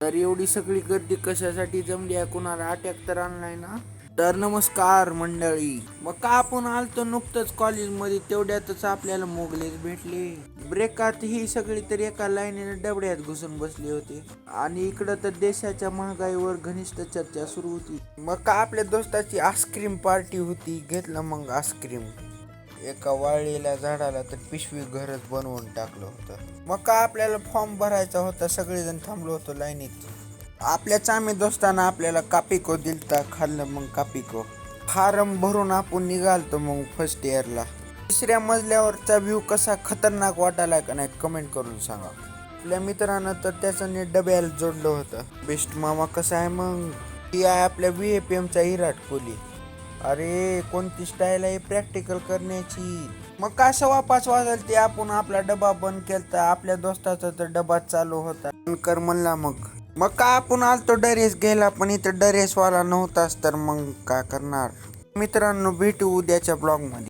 तर एवढी सगळी गर्दी कशासाठी जमली आहे? कुणाला अटॅक तर आणलाय ना? तर नमस्कार मंडळी. मग का आपण आलतो नुकतंच कॉलेजमध्ये तेवढ्यातच आपल्याला मोगलेच भेटले. ब्रेकात ही सगळी तर एका लाईनीने डबड्यात घुसून बसले होते. आणि इकडं तर देशाच्या महागाईवर घनिष्ठ चर्चा सुरू होती. मग का आपल्या दोस्ताची आईस्क्रीम पार्टी होती? घेतलं मग आईस्क्रीम एका वाळलेल्या झाडाला तर पिशवी घरच बनवून टाकलं होतं. मग का आपल्याला फॉर्म भरायचा होता सगळेजण थांबलो होतो लाईनीत. आपल्या चामे दोस्ताना आपल्याला कापिको दिलता खाल्लं मग कापिको. फारम भरून आपण निघालतो मग फर्स्ट इयरला तिसऱ्या मजल्यावरचा व्ह्यू कसा खतरनाक वाटायला का नाही कमेंट करून सांगा. आपल्या मित्रानं तर त्याचं नीट डब्याला जोडलं होतं. बेस्ट मामा कसा आहे मग? ती आहे आपल्या व्ही एम एमचा विराट कोहली. अरे कोणती स्टाईल आहे प्रॅक्टिकल करण्याची? मग काय सव्वा पाच वाजल ते आपण आपला डबा बंद केलता आपल्या दोस्ताचा तर डबा चालू होता. कर म्हणला मग. मग काय आपण आलतो डरेस घ्यायला पण इथं डरेसवाला नव्हताच तर मग काय करणार? मित्रांनो भेटू उद्याच्या ब्लॉगमध्ये.